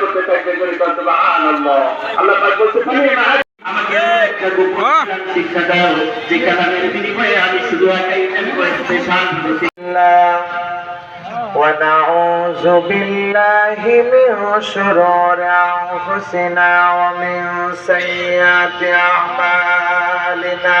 করতে থাকবে করে সুবহানাল্লাহ আল্লাহ পাক বলতে পারি আমাকে একটা গোপন শিক্ষা দাও যে কালামের বিনিময়ে আমি শুধু একাই স্পেশাল الله ونعوذ بالله من شرور أنفسنا ومن سيئات أعمالنا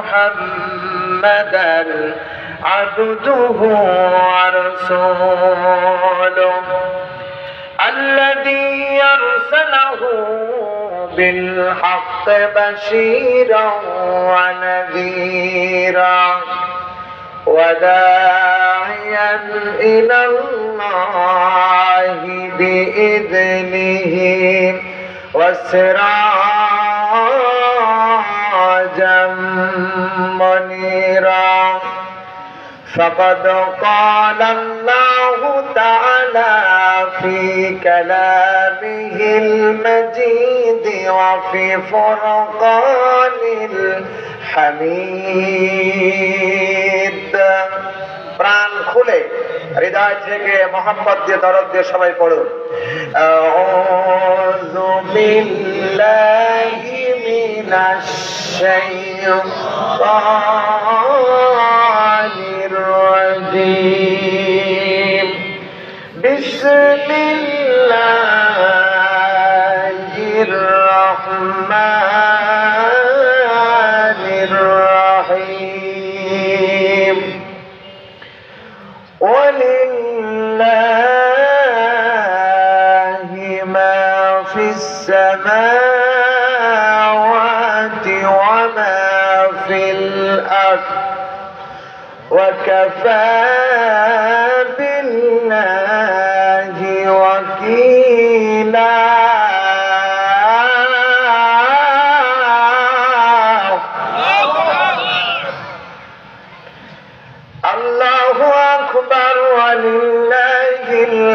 محمدا عبده ورسوله الذي أرسله بالحق بشيرا ونذيرا وداعيا إلى الله بإذنه وسراجا فقد قال الله تعالى في كلامه المجيد وفي فرقان الحميد প্রাণ খুলে হৃদয় থেকে মোহাম্মদ দিয়ে দরদ দিয়ে সবাই পড়ুন আউযু বিল্লাহি মিনাশ بسم الله الرحمن الرحيم ولله ما في السماوات وما في الأرض وكفى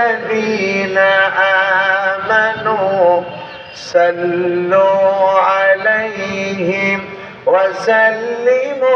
الذين آمنوا صلوا عليهم وسلموا